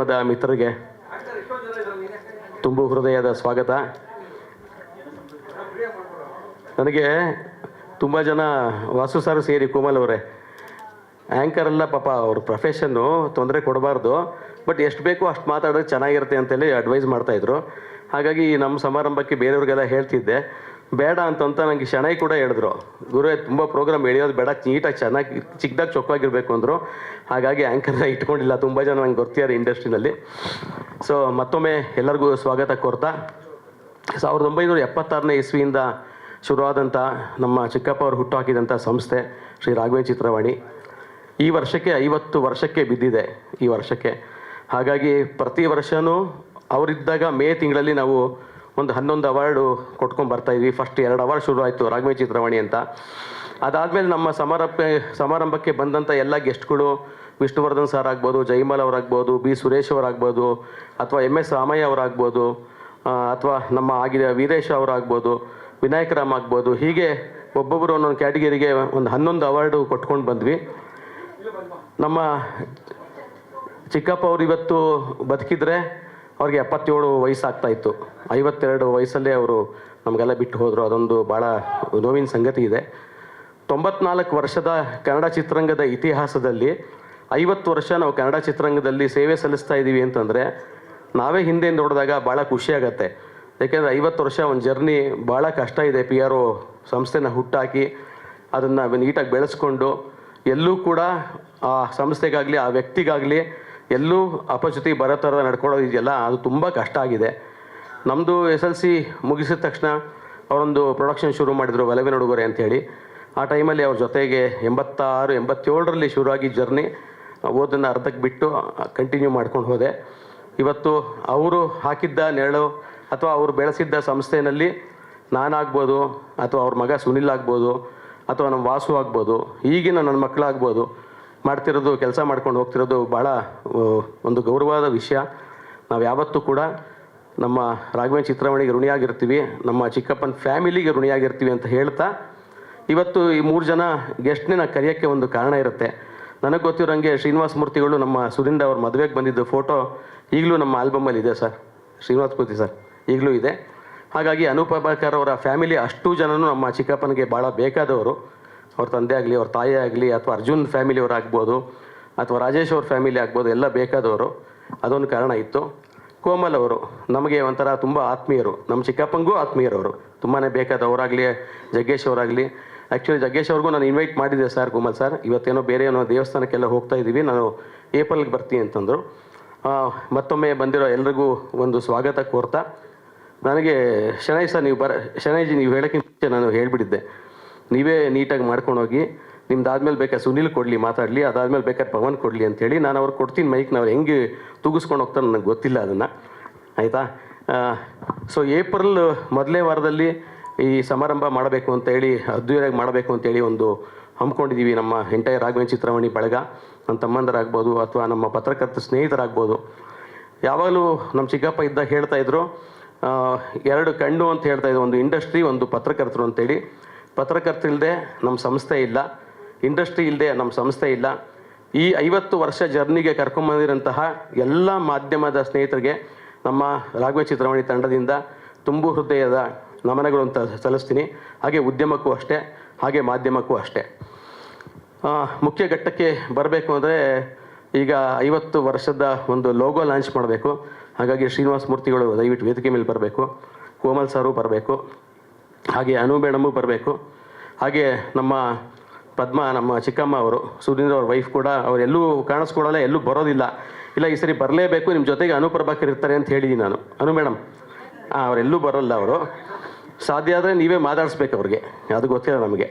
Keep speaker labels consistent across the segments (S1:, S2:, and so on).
S1: ಮಾಧ್ಯಮದ ಮಿತ್ರರಿಗೆ ತುಂಬು ಹೃದಯದ ಸ್ವಾಗತ. ನನಗೆ ತುಂಬ ಜನ ವಾಸು ಸರ್ ಸೇರಿ ಕೋಮಲ್ ಅವರೇ. ಆ್ಯಂಕರೆಲ್ಲ ಪಾಪ ಅವ್ರ ಪ್ರೊಫೆಷನ್ನು ತೊಂದರೆ ಕೊಡಬಾರ್ದು. ಬಟ್ ಎಷ್ಟು ಬೇಕೋ ಅಷ್ಟು ಮಾತಾಡಿದ್ರೆ ಚೆನ್ನಾಗಿರುತ್ತೆ ಅಂತೇಳಿ ಅಡ್ವೈಸ್ ಮಾಡ್ತಾಯಿದ್ರು ಹಾಗಾಗಿ ನಮ್ಮ ಸಮಾರಂಭಕ್ಕೆ ಬೇರೆಯವ್ರಿಗೆಲ್ಲ ಹೇಳ್ತಿದ್ದೆ. ಬೇಡ ಅಂತಂತ ನನಗೆ ಶಣೈ ಕೂಡ ಹೇಳಿದ್ರು. ಗುರುವೇ, ತುಂಬ ಪ್ರೋಗ್ರಾಮ್ ಎಳೆಯೋದು ಬೇಡ, ನೀಟಾಗಿ ಚೆನ್ನಾಗಿ ಚಿಕ್ಕದಾಗಿ ಚೊಕ್ಕವಾಗಿರಬೇಕು ಅಂದರು. ಹಾಗಾಗಿ ಆ್ಯಂಕರ್ನ ಇಟ್ಕೊಂಡಿಲ್ಲ, ತುಂಬ ಜನ ನಂಗೆ ಗೊತ್ತಿದ್ದಾರೆ ಇಂಡಸ್ಟ್ರಿನಲ್ಲಿ ಸೊ ಮತ್ತೊಮ್ಮೆ ಎಲ್ಲರಿಗೂ ಸ್ವಾಗತ ಕೋರ್ತಾ. ಸಾವಿರದ ಒಂಬೈನೂರ ಎಪ್ಪತ್ತಾರನೇ ಇಸ್ವಿಯಿಂದ ಶುರುವಾದಂಥ ನಮ್ಮ ಚಿಕ್ಕಪ್ಪ ಅವರು ಹುಟ್ಟು ಹಾಕಿದಂಥ ಸಂಸ್ಥೆ, ಶ್ರೀ ರಾಘವೇಂದ್ರ ಚಿತ್ರವಾಣಿ. ಈ ವರ್ಷಕ್ಕೆ ಐವತ್ತು ವರ್ಷಕ್ಕೆ ಬಿದ್ದಿದೆ ಈ ವರ್ಷಕ್ಕೆ. ಹಾಗಾಗಿ ಪ್ರತಿ ವರ್ಷವೂ ಅವರಿದ್ದಾಗ ಮೇ ತಿಂಗಳಲ್ಲಿ ನಾವು ಒಂದು ಹನ್ನೊಂದು ಅವಾರ್ಡು ಕೊಟ್ಕೊಂಡು ಬರ್ತಾ ಇದ್ವಿ. ಫಸ್ಟ್ ಎರಡು ಅವಾರ್ಡ್ ಶುರು ಆಯಿತು ರಾಘವೇಂದ್ರ ಚಿತ್ರವಾಣಿ ಅಂತ. ಅದಾದಮೇಲೆ ನಮ್ಮ ಸಮಾರಂಭ ಸಮಾರಂಭಕ್ಕೆ ಬಂದಂಥ ಎಲ್ಲ ಗೆಸ್ಟ್ಗಳು ವಿಷ್ಣುವರ್ಧನ್ ಸರ್ ಆಗ್ಬೋದು ಜೈಮಾಲ್ ಅವರಾಗ್ಬೋದು, ಬಿ ಸುರೇಶ್ ಅವರಾಗ್ಬೋದು, ಅಥವಾ ಎಂ ಎಸ್ ರಾಮಯ್ಯ ಅವರಾಗ್ಬೋದು ಅಥವಾ ನಮ್ಮ ಆಗಿದ ವೀರೇಶ್ ಅವರಾಗ್ಬೋದು ವಿನಾಯಕರಾಮ್ ಆಗ್ಬೋದು, ಹೀಗೆ ಒಬ್ಬೊಬ್ಬರು ಒಂದೊಂದು ಕ್ಯಾಟಗರಿಗೆ ಒಂದು ಹನ್ನೊಂದು ಅವಾರ್ಡು ಕೊಟ್ಕೊಂಡು ಬಂದ್ವಿ. ನಮ್ಮ ಚಿಕ್ಕಪ್ಪ ಅವರು ಇವತ್ತು ಬದುಕಿದ್ರೆ ಅವ್ರಿಗೆ ಎಪ್ಪತ್ತೇಳು ವಯಸ್ಸಾಗ್ತಾ ಇತ್ತು. ಐವತ್ತೆರಡು ವಯಸ್ಸಲ್ಲೇ ಅವರು ನಮಗೆಲ್ಲ ಬಿಟ್ಟು ಹೋದರು. ಅದೊಂದು ಭಾಳ ನೋವಿನ ಸಂಗತಿ ಇದೆ. ತೊಂಬತ್ನಾಲ್ಕು ವರ್ಷದ ಕನ್ನಡ ಚಿತ್ರರಂಗದ ಇತಿಹಾಸದಲ್ಲಿ ಐವತ್ತು ವರ್ಷ ನಾವು ಕನ್ನಡ ಚಿತ್ರರಂಗದಲ್ಲಿ ಸೇವೆ ಸಲ್ಲಿಸ್ತಾ ಇದ್ದೀವಿ ಅಂತಂದರೆ ನಾವೇ ಹಿಂದೆ ನೋಡಿದಾಗ ಭಾಳ ಖುಷಿಯಾಗತ್ತೆ ಯಾಕೆಂದರೆ ಐವತ್ತು ವರ್ಷ ಒಂದು ಜರ್ನಿ ಭಾಳ ಕಷ್ಟ ಇದೆ. ಪಿ ಆರ್ ಒ ಸಂಸ್ಥೆನ ಹುಟ್ಟಾಕಿ ಅದನ್ನು ನೀಟಾಗಿ ಬೆಳೆಸ್ಕೊಂಡು ಎಲ್ಲೂ ಕೂಡ ಆ ಸಂಸ್ಥೆಗಾಗಲಿ, ಆ ವ್ಯಕ್ತಿಗಾಗಲಿ ಎಲ್ಲೂ ಅಪಚ್ಯುತಿ ಬರೋ ಥರ ನಡ್ಕೊಳ್ಳೋದು ಇದೆಯಲ್ಲ, ಅದು ತುಂಬ ಕಷ್ಟ ಆಗಿದೆ. ನಮ್ಮದು ಎಸ್ ಎಲ್ ಸಿ ಮುಗಿಸಿದ ತಕ್ಷಣ ಅವರೊಂದು ಪ್ರೊಡಕ್ಷನ್ ಶುರು ಮಾಡಿದರು ಒಲವಿನ ಉಡುಗೊರೆ ಅಂಥೇಳಿ ಆ ಟೈಮಲ್ಲಿ ಅವ್ರ ಜೊತೆಗೆ ಎಂಬತ್ತಾರು, ಎಂಬತ್ತೇಳರಲ್ಲಿ ಶುರುವಾಗಿ ಜರ್ನಿ ಓದನ್ನು ಅರ್ಧಕ್ಕೆ ಬಿಟ್ಟು ಕಂಟಿನ್ಯೂ ಮಾಡ್ಕೊಂಡು ಹೋದೆ. ಇವತ್ತು ಅವರು ಹಾಕಿದ್ದ ನೆರಳು ಅಥವಾ ಅವರು ಬೆಳೆಸಿದ್ದ ಸಂಸ್ಥೆಯಲ್ಲಿ ನಾನಾಗ್ಬೋದು, ಅಥವಾ ಅವ್ರ ಮಗ ಸುನಿಲ್ ಆಗ್ಬೋದು, ಅಥವಾ ನಮ್ಮ ವಾಸು ಆಗ್ಬೋದು, ಈಗಿನ ನನ್ನ ಮಕ್ಕಳಾಗ್ಬೋದು ಮಾಡ್ತಿರೋದು, ಕೆಲಸ ಮಾಡ್ಕೊಂಡು ಹೋಗ್ತಿರೋದು ಭಾಳ ಒಂದು ಗೌರವದ ವಿಷಯ. ನಾವು ಯಾವತ್ತೂ ಕೂಡ ನಮ್ಮ ರಾಘವೇಂದ್ರ ಚಿತ್ರಮಣಿಗೆ ಋಣಿಯಾಗಿರ್ತೀವಿ, ನಮ್ಮ ಚಿಕ್ಕಪ್ಪನ ಫ್ಯಾಮಿಲಿಗೆ ಋಣಿಯಾಗಿರ್ತೀವಿ ಅಂತ ಹೇಳ್ತಾ, ಇವತ್ತು ಈ ಮೂರು ಜನ ಗೆಸ್ಟ್ನ ಕರೆಯೋಕ್ಕೆ ಒಂದು ಕಾರಣ ಇರುತ್ತೆ. ನನಗೆ ಗೊತ್ತಿರೋಂಗೆ ಶ್ರೀನಿವಾಸ ಮೂರ್ತಿಗಳು ನಮ್ಮ ಸುರಿಂದ ಅವ್ರ ಮದುವೆಗೆ ಬಂದಿದ್ದ ಫೋಟೋ ಈಗಲೂ ನಮ್ಮ ಆಲ್ಬಮಲ್ಲಿ ಇದೆ ಸರ್. ಶ್ರೀನಿವಾಸ ಮೂರ್ತಿ ಸರ್, ಈಗಲೂ ಇದೆ. ಹಾಗಾಗಿ ಅನೂಪ ಅವರ ಫ್ಯಾಮಿಲಿ ಅಷ್ಟು ಜನನು ನಮ್ಮ ಚಿಕ್ಕಪ್ಪನಿಗೆ ಭಾಳ ಬೇಕಾದವರು. ಅವ್ರ ತಂದೆ ಆಗಲಿ, ಅವ್ರ ತಾಯಿ ಆಗಲಿ, ಅಥವಾ ಅರ್ಜುನ್ ಫ್ಯಾಮಿಲಿಯವ್ರು ಆಗ್ಬೋದು, ಅಥವಾ ರಾಜೇಶ್ ಅವ್ರ ಫ್ಯಾಮಿಲಿ ಆಗ್ಬೋದು, ಎಲ್ಲ ಬೇಕಾದವರು ಅದೊಂದು ಕಾರಣ ಇತ್ತು. ಕೋಮಲ್ ಅವರು ನಮಗೆ ಒಂಥರ ತುಂಬ ಆತ್ಮೀಯರು. ನಮ್ಮ ಚಿಕ್ಕಪ್ಪನಿಗೂ ಆತ್ಮೀಯರವರು ತುಂಬಾ ಬೇಕಾದವರಾಗಲಿ, ಜಗ್ಗೇಶ್ ಅವರಾಗಲಿ. ಆ್ಯಕ್ಚುಲಿ ಜಗ್ಗೇಶ್ ಅವ್ರಿಗೂ ನಾನು ಇನ್ವೈಟ್ ಮಾಡಿದ್ದೆ ಸರ್ ಕೋಮಲ್ ಸರ್ ಇವತ್ತೇನೋ ಬೇರೆ ಏನೋ ದೇವಸ್ಥಾನಕ್ಕೆಲ್ಲ ಹೋಗ್ತಾ ಇದ್ದೀವಿ. ನಾನು ಏಪ್ರಿಲ್ಗೆ ಬರ್ತೀನಿ ಅಂತಂದರು. ಮತ್ತೊಮ್ಮೆ ಬಂದಿರೋ ಎಲ್ರಿಗೂ ಒಂದು ಸ್ವಾಗತ ಕೋರ್ತಾ. ನನಗೆ ಶನೈ ಸರ್ ನೀವು ಬರ, ಶನೈಜಿ, ನೀವು ಹೇಳೋಕ್ಕಿಂತ ನಾನು ಹೇಳಿಬಿಟ್ಟಿದ್ದೆ. ನೀವೇ ನೀಟಾಗಿ ಮಾಡ್ಕೊಂಡು ಹೋಗಿ ನಿಮ್ದಾದ್ಮೇಲೆ ಬೇಕಾದ್ರೆ ಸುನೀಲ್ ಕೊಡಲಿ ಮಾತಾಡಲಿ, ಅದಾದ್ಮೇಲೆ ಬೇಕಾದ್ರೆ ಪವನ್ ಕೊಡಲಿ ಅಂತೇಳಿ ನಾನು ಅವ್ರು ಕೊಡ್ತೀನಿ ಮೈಕ್ ನಾವು ಹೆಂಗೆ ತೂಗಿಸ್ಕೊಂಡು ಹೋಗ್ತಾರೆ ನನಗೆ ಗೊತ್ತಿಲ್ಲ ಅದನ್ನು. ಆಯಿತಾ? ಸೊ ಏಪ್ರಿಲ್ ಮೊದಲೇ ವಾರದಲ್ಲಿ ಈ ಸಮಾರಂಭ ಮಾಡಬೇಕು ಅಂತೇಳಿ ಅದ್ದೂರಿಯಾಗಿ ಮಾಡಬೇಕು ಅಂತೇಳಿ ಒಂದು ಹಮ್ಮಿಕೊಂಡಿದ್ದೀವಿ ನಮ್ಮ ಎಂಟೈರ್ ರಾಘವೇನ್ ಚಿತ್ರಮಣಿ ಬಳಗ. ನಮ್ಮ ತಮ್ಮಂದರಾಗ್ಬೋದು ಅಥವಾ ನಮ್ಮ ಪತ್ರಕರ್ತ ಸ್ನೇಹಿತರಾಗ್ಬೋದು. ಯಾವಾಗಲೂ ನಮ್ಮ ಚಿಕ್ಕಪ್ಪ ಇದ್ದಾಗ ಹೇಳ್ತಾ ಇದ್ರು ಎರಡು ಕಣ್ಣು ಅಂತ ಹೇಳ್ತಾ ಇದ್ರು, ಒಂದು ಇಂಡಸ್ಟ್ರಿ, ಒಂದು ಪತ್ರಕರ್ತರು ಅಂತೇಳಿ. ಪತ್ರಕರ್ತರಿಲ್ಲದೆ ನಮ್ಮ ಸಂಸ್ಥೆ ಇಲ್ಲ, ಇಂಡಸ್ಟ್ರಿ ಇಲ್ಲದೆ ನಮ್ಮ ಸಂಸ್ಥೆ ಇಲ್ಲ. ಈ ಐವತ್ತು ವರ್ಷ ಜರ್ನಿಗೆ ಕರ್ಕೊಂಬಂದಿರೋಂತಹ ಎಲ್ಲ ಮಾಧ್ಯಮದ ಸ್ನೇಹಿತರಿಗೆ ನಮ್ಮ ರಾಘವ ಚಿತ್ರವಾಣಿ ತಂಡದಿಂದ ತುಂಬು ಹೃದಯದ ನಮನಗಳು ಅಂತ ಸಲ್ಲಿಸ್ತೀನಿ. ಹಾಗೆ ಉದ್ಯಮಕ್ಕೂ ಅಷ್ಟೇ, ಹಾಗೆ ಮಾಧ್ಯಮಕ್ಕೂ ಅಷ್ಟೇ. ಮುಖ್ಯ ಘಟ್ಟಕ್ಕೆ ಬರಬೇಕು ಅಂದರೆ ಈಗ ಐವತ್ತು ವರ್ಷದ ಒಂದು ಲೋಗೋ ಲಾಂಚ್ ಮಾಡಬೇಕು. ಹಾಗಾಗಿ ಶ್ರೀನಿವಾಸ ಮೂರ್ತಿಗಳು ದಯವಿಟ್ಟು ವೇದಿಕೆ ಮೇಲೆ ಬರಬೇಕು. ಕೋಮಲ್ ಸಾರು ಬರಬೇಕು. ಹಾಗೆ ಅನು ಮೇಡಮು ಬರಬೇಕು. ಹಾಗೆ ನಮ್ಮ ಪದ್ಮ, ನಮ್ಮ ಚಿಕ್ಕಮ್ಮ ಅವರು, ಸುಧೀಂದ್ರ ಅವ್ರ ವೈಫ್ ಕೂಡ ಅವರೆಲ್ಲೂ ಕಾಣಿಸ್ಕೊಡಲ್ಲ ಎಲ್ಲೂ ಬರೋದಿಲ್ಲ. ಇಲ್ಲ, ಈ ಸರಿ ಬರಲೇಬೇಕು ನಿಮ್ಮ ಜೊತೆಗೆ ಅನು ಪ್ರಭಾಕರ್ ಇರ್ತಾರೆ ಅಂತ ಹೇಳಿದ್ದೀನಿ ನಾನು. ಅನು ಮೇಡಮ್ ಹಾಂ ಅವರೆಲ್ಲೂ ಬರೋಲ್ಲ ಅವರು. ಸಾಧ್ಯ ಆದರೆ ನೀವೇ ಮಾತಾಡಿಸ್ಬೇಕು ಅವ್ರಿಗೆ. ಅದು ಗೊತ್ತಿಲ್ಲ ನಮಗೆ.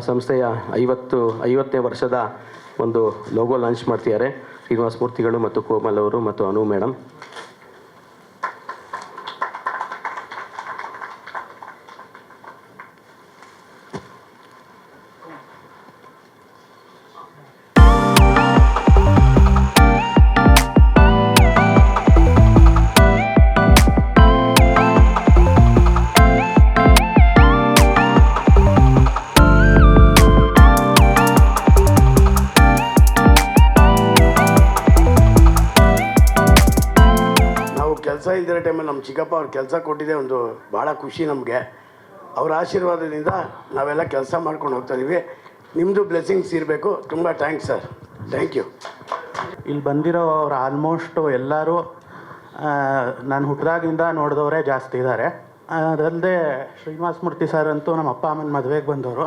S1: ಸಂಸ್ಥೆಯ ಐವತ್ತು, ಐವತ್ತನೇ ವರ್ಷದ ಒಂದು ಲೋಗೋ ಲಾಂಚ್ ಮಾಡ್ತಿದ್ದಾರೆ. ಶ್ರೀನಿವಾಸ ಮೂರ್ತಿಗಳು ಮತ್ತು ಕೋಮಲ್ ಅವರು ಮತ್ತು ಅನು ಮೇಡಮ್
S2: ಇಲ್ದಿರೋ ಟೈಮಲ್ಲಿ ನಮ್ಮ ಚಿಕ್ಕಪ್ಪ ಅವ್ರು ಕೆಲಸ ಕೊಟ್ಟಿದ್ದೆ ಒಂದು ಭಾಳ ಖುಷಿ ನಮಗೆ. ಅವ್ರ ಆಶೀರ್ವಾದದಿಂದ ನಾವೆಲ್ಲ ಕೆಲಸ ಮಾಡ್ಕೊಂಡು ಹೋಗ್ತಾ ಇದೀವಿ. ನಿಮ್ಮದು ಬ್ಲೆಸ್ಸಿಂಗ್ಸ್ ಇರಬೇಕು. ತುಂಬ ಥ್ಯಾಂಕ್ಸ್ ಸರ್ ಥ್ಯಾಂಕ್ ಯು
S3: ಇಲ್ಲಿ ಬಂದಿರೋ ಅವ್ರು ಆಲ್ಮೋಸ್ಟು ಎಲ್ಲರೂ ನಾನು ಹುಟ್ಟಿದಾಗಿಂದ ನೋಡಿದವರೇ ಜಾಸ್ತಿ ಇದ್ದಾರೆ ಅದಲ್ಲದೆ ಶ್ರೀನಿವಾಸ ಮೂರ್ತಿ ಸರ್ ಅಂತೂ ನಮ್ಮ ಅಪ್ಪ ಅಮ್ಮನ ಮದುವೆಗೆ ಬಂದವರು.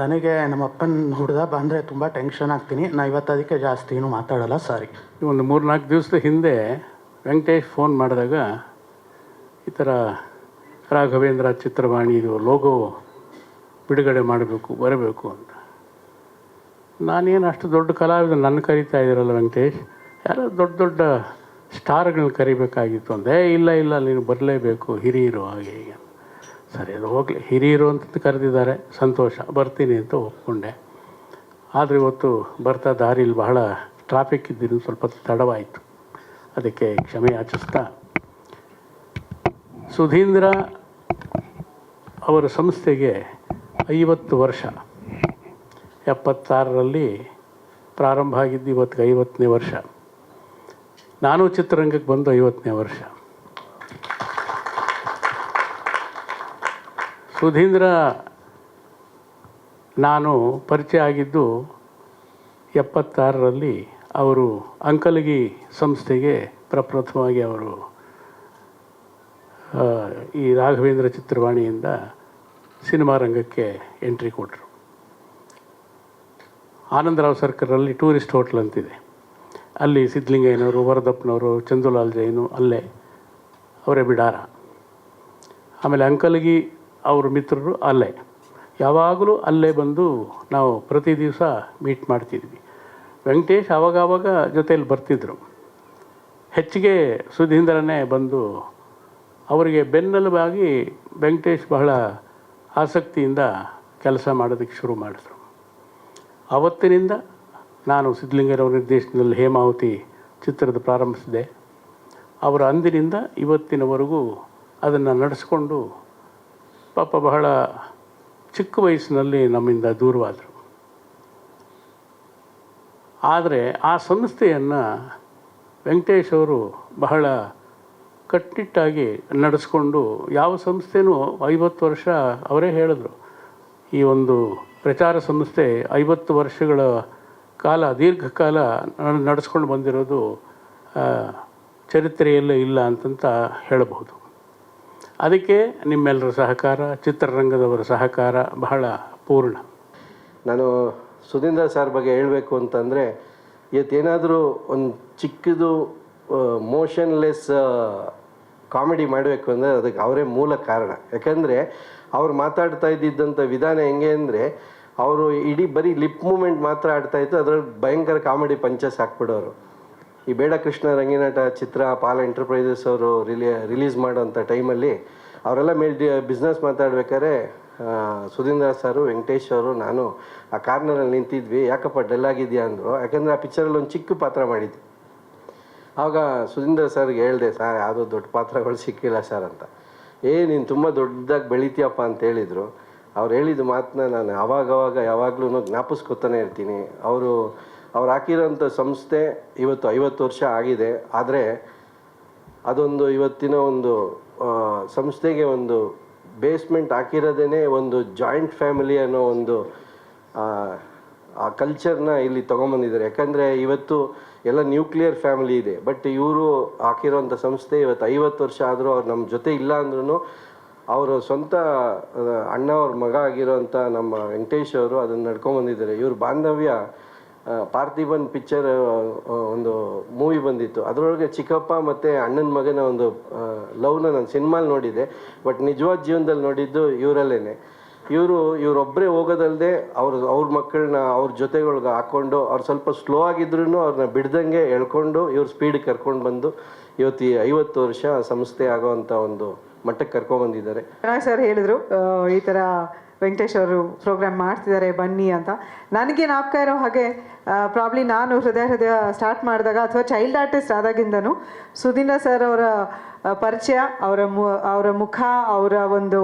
S3: ನನಗೆ ನಮ್ಮ ಅಪ್ಪನ ಹುಡ್ದ ಬಂದರೆ ತುಂಬ ಟೆನ್ಷನ್ ಆಗ್ತೀನಿ. ನಾನು ಇವತ್ತು ಅದಕ್ಕೆ ಜಾಸ್ತಿ ಏನು ಮಾತಾಡೋಲ್ಲ ಸಾರಿ
S4: ಒಂದು ಮೂರು ನಾಲ್ಕು ದಿವಸದ ಹಿಂದೆ ವೆಂಕಟೇಶ್ ಫೋನ್ ಮಾಡಿದಾಗ ಈ ಥರ ರಾಘವೇಂದ್ರ ಚಿತ್ರವಾಣಿ ಇದು ಲೋಗೋ ಬಿಡುಗಡೆ ಮಾಡಬೇಕು ಬರಬೇಕು ಅಂತ. ನಾನೇನು ಅಷ್ಟು ದೊಡ್ಡ ಕಲಾವಿದ ನನ್ನ ಕರಿತಾ ಇದ್ದೀರಲ್ಲ ವೆಂಕಟೇಶ್? ಯಾರೋ ದೊಡ್ಡ ದೊಡ್ಡ ಸ್ಟಾರ್ಗಳನ್ನ ಕರಿಬೇಕಾಗಿತ್ತು ಅಂದೆ "ಏ, ಇಲ್ಲ ಇಲ್ಲ ನೀನು ಬರಲೇಬೇಕು ಹಿರಿಯರು ಹಾಗೆ ಹೀಗೆ ಸರಿ ಅದು ಹೋಗಲಿ. ಹಿರಿಯರು ಅಂತ ಕರೆದಿದ್ದಾರೆ ಸಂತೋಷ ಬರ್ತೀನಿ ಅಂತ ಒಪ್ಕೊಂಡೆ. ಆದರೆ ಇವತ್ತು ಬರ್ತಾ ದಾರಿಲಿ ಬಹಳ ಟ್ರಾಫಿಕ್ ಇದ್ದಿದ್ದು ಸ್ವಲ್ಪ ತಡವಾಯಿತು. ಅದಕ್ಕೆ ಕ್ಷಮೆ ಯಾಚಿಸ್ತಾ. ಸುಧೀಂದ್ರ ಅವರ ಸಂಸ್ಥೆಗೆ ಐವತ್ತು ವರ್ಷ. ಎಪ್ಪತ್ತಾರರಲ್ಲಿ ಪ್ರಾರಂಭ ಆಗಿದ್ದು ಇವತ್ತಿಗೆ ಐವತ್ತನೇ ವರ್ಷ. ನಾನು ಚಿತ್ರರಂಗಕ್ಕೆ ಬಂದು ಐವತ್ತನೇ ವರ್ಷ. ಸುಧೀಂದ್ರ ನಾನು ಪರಿಚಯ ಆಗಿದ್ದು ಎಪ್ಪತ್ತಾರರಲ್ಲಿ ಅವರು ಅಂಕಲಗಿ ಸಂಸ್ಥೆಗೆ ಪ್ರಪ್ರಥಮವಾಗಿ ಅವರು ಈ ರಾಘವೇಂದ್ರ ಚಿತ್ರವಾಣಿಯಿಂದ ಸಿನಿಮಾ ರಂಗಕ್ಕೆ ಎಂಟ್ರಿ ಕೊಟ್ಟರು ಆನಂದರಾವ್ ಸರ್ಕಲಲ್ಲಿ ಟೂರಿಸ್ಟ್ ಹೋಟ್ಲ್ ಅಂತಿದೆ. ಅಲ್ಲಿ ಸಿದ್ಧಲಿಂಗಯ್ಯನವರು, ವರದಪ್ಪನವರು ಚಂದುಲಾಲ್ ಜೈನು ಅಲ್ಲೇ ಅವರೇ ಬಿಡಾರ. ಆಮೇಲೆ ಅಂಕಲ್ಗಿ ಅವ್ರ ಮಿತ್ರರು ಅಲ್ಲೇ. ಯಾವಾಗಲೂ ಅಲ್ಲೇ ಬಂದು ನಾವು ಪ್ರತಿ ದಿವಸ ಮೀಟ್ ಮಾಡ್ತಿದ್ವಿ. ವೆಂಕಟೇಶ್ ಆವಾಗವಾಗ ಜೊತೆಯಲ್ಲಿ ಬರ್ತಿದ್ದರು ಹೆಚ್ಚಿಗೆ ಸುಧೀಂದ್ರನೇ ಬಂದು ಅವರಿಗೆ ಬೆನ್ನೆಲುಬಾಗಿ ವೆಂಕಟೇಶ್ ಬಹಳ ಆಸಕ್ತಿಯಿಂದ ಕೆಲಸ ಮಾಡೋದಕ್ಕೆ ಶುರು ಮಾಡಿದ್ರು. ಆವತ್ತಿನಿಂದ ನಾನು ಸಿದ್ಧಲಿಂಗರವ್ರ ನಿರ್ದೇಶನದಲ್ಲಿ ಹೇಮಾವತಿ ಚಿತ್ರದ ಪ್ರಾರಂಭಿಸಿದೆ. ಅವರ ಅಂದಿನಿಂದ ಇವತ್ತಿನವರೆಗೂ ಅದನ್ನು ನಡೆಸ್ಕೊಂಡು ಪಾಪ ಬಹಳ ಚಿಕ್ಕ ವಯಸ್ಸಿನಲ್ಲಿ ನಮ್ಮಿಂದ ದೂರವಾದರು. ಆದರೆ ಆ ಸಂಸ್ಥೆಯನ್ನು ವೆಂಕಟೇಶ್ ಅವರು ಬಹಳ ಕಟ್ಟಿಟ್ಟಾಗಿ ನಡೆಸ್ಕೊಂಡು ಯಾವ ಸಂಸ್ಥೆನೂ ಐವತ್ತು ವರ್ಷ ಅವರೇ ಹೇಳಿದ್ರು. ಈ ಒಂದು ಪ್ರಚಾರ ಸಂಸ್ಥೆ ಐವತ್ತು ವರ್ಷಗಳ ಕಾಲ, ದೀರ್ಘಕಾಲ ನಡೆಸ್ಕೊಂಡು ಬಂದಿರೋದು ಚರಿತ್ರೆಯಲ್ಲೇ ಇಲ್ಲ ಅಂತಂತ ಹೇಳಬಹುದು. ಅದಕ್ಕೆ ನಿಮ್ಮೆಲ್ಲರ ಸಹಕಾರ, ಚಿತ್ರರಂಗದವರ ಸಹಕಾರ ಬಹಳ ಪೂರ್ಣ.
S5: ನಾನು ಸುಧೀಂದ್ರ ಸರ್ ಬಗ್ಗೆ ಹೇಳಬೇಕು ಅಂತಂದರೆ, ಇವತ್ತೇನಾದರೂ ಒಂದು ಚಿಕ್ಕದು ಮೋಷನ್ಲೆಸ್ ಕಾಮಿಡಿ ಮಾಡಬೇಕು ಅಂದರೆ ಅದಕ್ಕೆ ಅವರೇ ಮೂಲ ಕಾರಣ. ಯಾಕಂದರೆ, ಅವ್ರು ಮಾತಾಡ್ತಾ ಇದ್ದಿದ್ದಂಥ ವಿಧಾನ ಹೆಂಗೆ ಅಂದರೆ, ಅವರು ಇಡೀ ಬರೀ ಲಿಪ್ ಮೂಮೆಂಟ್ ಮಾತ್ರ ಆಡ್ತಾ ಇತ್ತು, ಅದರಲ್ಲಿ ಭಯಂಕರ ಕಾಮಿಡಿ ಪಂಚಸ್ ಹಾಕ್ಬಿಡೋರು. ಈ ಬೇಡ ಕೃಷ್ಣ ರಂಗಿನಾಟ ಚಿತ್ರ, ಪಾಲ ಎಂಟರ್ಪ್ರೈಸಸ್ ಅವರು ರಿಲೀ ರಿಲೀಸ್ ಮಾಡೋಂಥ ಟೈಮಲ್ಲಿ ಅವರೆಲ್ಲ ಮೇಲ್ ಬಿಸ್ನೆಸ್ ಮಾತಾಡ್ಬೇಕಾದ್ರೆ ಸುಧೀಂದ್ರ ಸರು, ವೆಂಕಟೇಶ್ ಅವರು, ನಾನು ಆ ಕಾರ್ನರಲ್ಲಿ ನಿಂತಿದ್ವಿ. ಯಾಕಪ್ಪ ಡಲ್ ಆಗಿದೆಯಾ ಅಂದರು. ಯಾಕಂದರೆ ಆ ಪಿಕ್ಚರಲ್ಲಿ ಒಂದು ಚಿಕ್ಕ ಪಾತ್ರ ಮಾಡಿದ್ದೆ ಆವಾಗ ಸುಧೀಂದ್ರ ಸರ್ಗೆ ಹೇಳಿದೆ, ಸರ್, ಯಾವುದೋ ದೊಡ್ಡ ಪಾತ್ರಗಳು ಸಿಕ್ಕಿಲ್ಲ ಸರ್ ಅಂತ. ಏ, ನೀನು ತುಂಬ ದೊಡ್ಡದಾಗಿ ಬೆಳಿತೀಯಪ್ಪ ಅಂತ ಹೇಳಿದರು. ಅವ್ರು ಹೇಳಿದ ಮಾತನ್ನ ನಾನು ಅವಾಗವಾಗ ಯಾವಾಗಲೂ ಜ್ಞಾಪಿಸ್ಕೊತಾನೆ ಇರ್ತೀನಿ. ಅವರು, ಅವ್ರು ಹಾಕಿರೋಂಥ ಸಂಸ್ಥೆ ಇವತ್ತು ಐವತ್ತು ವರ್ಷ ಆಗಿದೆ. ಆದರೆ ಅದೊಂದು ಇವತ್ತಿನ ಒಂದು ಸಂಸ್ಥೆಗೆ ಒಂದು ಬೇಸ್ಮೆಂಟ್ ಹಾಕಿರೋದೇ ಒಂದು ಜಾಯಿಂಟ್ ಫ್ಯಾಮಿಲಿ ಅನ್ನೋ ಒಂದು ಆ, ಕಲ್ಚರ್ನ ಇಲ್ಲಿ ತೊಗೊಂಬಂದಿದ್ದಾರೆ. ಯಾಕಂದರೆ ಇವತ್ತು ಎಲ್ಲ ನ್ಯೂಕ್ಲಿಯರ್ ಫ್ಯಾಮಿಲಿ ಇದೆ. ಬಟ್ ಇವರು ಹಾಕಿರೋಂಥ ಸಂಸ್ಥೆ ಇವತ್ತು ಐವತ್ತು ವರ್ಷ ಆದರೂ ಅವ್ರು ನಮ್ಮ ಜೊತೆ ಇಲ್ಲ ಅಂದ್ರೂ ಅವರು ಸ್ವಂತ ಅಣ್ಣ ಅವ್ರ ಮಗ ಆಗಿರೋಂಥ ನಮ್ಮ ವೆಂಕಟೇಶ್ ಅವರು ಅದನ್ನು ನಡ್ಕೊಂಬಂದಿದ್ದಾರೆ. ಇವ್ರ ಬಾಂಧವ್ಯ ಪಾರ್ಥಿಬನ್ ಪಿಕ್ಚರ್ ಒಂದು ಮೂವಿ ಬಂದಿತ್ತು. ಅದರೊಳಗೆ ಚಿಕ್ಕಪ್ಪ ಮತ್ತು ಅಣ್ಣನ ಮಗನ ಒಂದು ಲವ್ನ ನಾನು ಸಿನಿಮಾಲಿ ನೋಡಿದ್ದೆ. ಬಟ್ ನಿಜವಾದ ಜೀವನದಲ್ಲಿ ನೋಡಿದ್ದು ಇವರಲ್ಲೇ ಇವರು ಇವರೊಬ್ಬರೇ ಹೋಗೋದಲ್ಲದೆ ಅವ್ರ ಅವ್ರ ಮಕ್ಕಳನ್ನ ಅವ್ರ ಜೊತೆಗಳ್ಗೆ ಹಾಕ್ಕೊಂಡು ಅವ್ರು ಸ್ವಲ್ಪ ಸ್ಲೋ ಆಗಿದ್ರು ಅವ್ರನ್ನ ಬಿಡ್ದಂಗೆ ಎಳ್ಕೊಂಡು ಇವ್ರ ಸ್ಪೀಡ್ ಕರ್ಕೊಂಡು ಬಂದು ಇವತ್ತು ಐವತ್ತು ವರ್ಷ ಸಂಸ್ಥೆ ಆಗೋವಂಥ ಒಂದು ಮಟ್ಟಕ್ಕೆ ಕರ್ಕೊಂಡ್ಬಂದಿದ್ದಾರೆ
S6: ಸರ್ ಹೇಳಿದ್ರು ಈ ಥರ ವೆಂಕಟೇಶ್ ಅವರು ಪ್ರೋಗ್ರಾಮ್ ಮಾಡ್ತಿದ್ದಾರೆ ಬನ್ನಿ ಅಂತ. ನನಗೆ ನಾಪ್ಕ ಇರೋ ಹಾಗೆ ಪ್ರಾಬ್ಲಿ ನಾನು ಹೃದಯ ಹೃದಯ ಸ್ಟಾರ್ಟ್ ಮಾಡಿದಾಗ ಅಥವಾ ಚೈಲ್ಡ್ ಆರ್ಟಿಸ್ಟ್ ಆದಾಗಿಂದನೂ ಸುಧೀಂದ್ರ ಸರ್ ಅವರ ಪರಿಚಯ, ಅವರ ಮು, ಅವರ ಮುಖ, ಅವರ ಒಂದು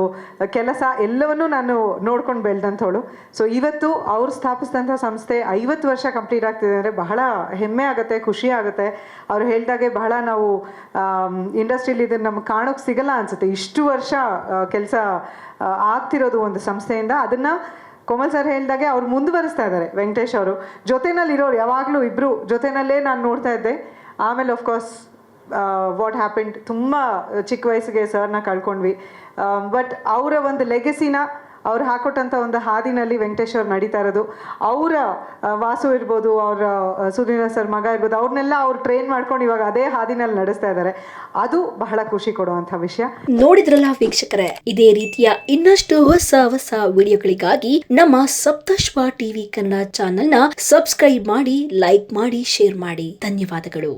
S6: ಕೆಲಸ ಎಲ್ಲವನ್ನೂ ನಾನು ನೋಡ್ಕೊಂಡು ಬೆಳೆದಂಥವಳು. ಸೊ ಇವತ್ತು ಅವ್ರು ಸ್ಥಾಪಿಸಿದಂಥ ಸಂಸ್ಥೆ ಐವತ್ತು ವರ್ಷ ಕಂಪ್ಲೀಟ್ ಆಗ್ತಿದೆ ಅಂದರೆ ಬಹಳ ಹೆಮ್ಮೆ ಆಗುತ್ತೆ, ಖುಷಿ ಆಗುತ್ತೆ. ಅವ್ರು ಹೇಳಿದಾಗೆ ಬಹಳ ನಾವು ಇಂಡಸ್ಟ್ರಿಯಲ್ಲಿ ಇದನ್ನು ನಮ್ಗೆ ಕಾಣೋಕ್ಕೆ ಸಿಗಲ್ಲ ಅನಿಸುತ್ತೆ. ಇಷ್ಟು ವರ್ಷ ಕೆಲಸ ಆಗ್ತಿರೋದು ಒಂದು ಸಂಸ್ಥೆಯಿಂದ. ಅದನ್ನು ಕೋಮಲ್ ಸರ್ ಹೇಳಿದಾಗೆ ಅವ್ರು ಮುಂದುವರಿಸ್ತಾ ಇದ್ದಾರೆ. ವೆಂಕಟೇಶ್ ಅವರು. ಜೊತೆನಲ್ಲಿ ಇರೋರು ಯಾವಾಗಲೂ ಇಬ್ಬರು ಜೊತೆನಲ್ಲೇ ನಾನು ನೋಡ್ತಾ ಇದ್ದೆ. ಆಮೇಲೆ ಆಫ್ಕೋರ್ಸ್ ವಾಟ್ ಹ್ಯಾಪೆಂಡ್ ತುಂಬ ಚಿಕ್ಕ ವಯಸ್ಸಿಗೆ ಸರ್ನ ಕಳ್ಕೊಂಡ್ವಿ. ಬಟ್ ಅವರ ಒಂದು ಲೆಗಸಿನ ಅವ್ರು ಹಾಕೊಟ್ಟಂಥ ಒಂದು ಹಾದಿನಲ್ಲಿ ವೆಂಕಟೇಶ್ ಅವ್ರು ನಡೀತಾ ಇರೋದು. ಅವರ ವಾಸು ಇರ್ಬೋದು, ಅವರ ಸುಧೀರ ಸರ್ ಮಗ ಇರ್ಬೋದು, ಅವ್ರನ್ನೆಲ್ಲ ಅವ್ರು ಟ್ರೈನ್ ಮಾಡ್ಕೊಂಡು ಇವಾಗ ಅದೇ ಹಾದಿನಲ್ಲಿ ನಡೆಸ್ತಾ ಇದ್ದಾರೆ ಅದು ಬಹಳ ಖುಷಿ ಕೊಡುವಂಥ ವಿಷಯ.
S7: ನೋಡಿದ್ರಲ್ಲ ವೀಕ್ಷಕರೇ, ಇದೇ ರೀತಿಯ ಇನ್ನಷ್ಟು ಹೊಸ ಹೊಸ ವಿಡಿಯೋಗಳಿಗಾಗಿ ನಮ್ಮ ಸಪ್ತಶ್ವ ಟಿವಿ ಕನ್ನಡ ಚಾನೆಲ್ನ ಸಬ್ಸ್ಕ್ರೈಬ್ ಮಾಡಿ ಲೈಕ್ ಮಾಡಿ ಶೇರ್ ಮಾಡಿ. ಧನ್ಯವಾದಗಳು.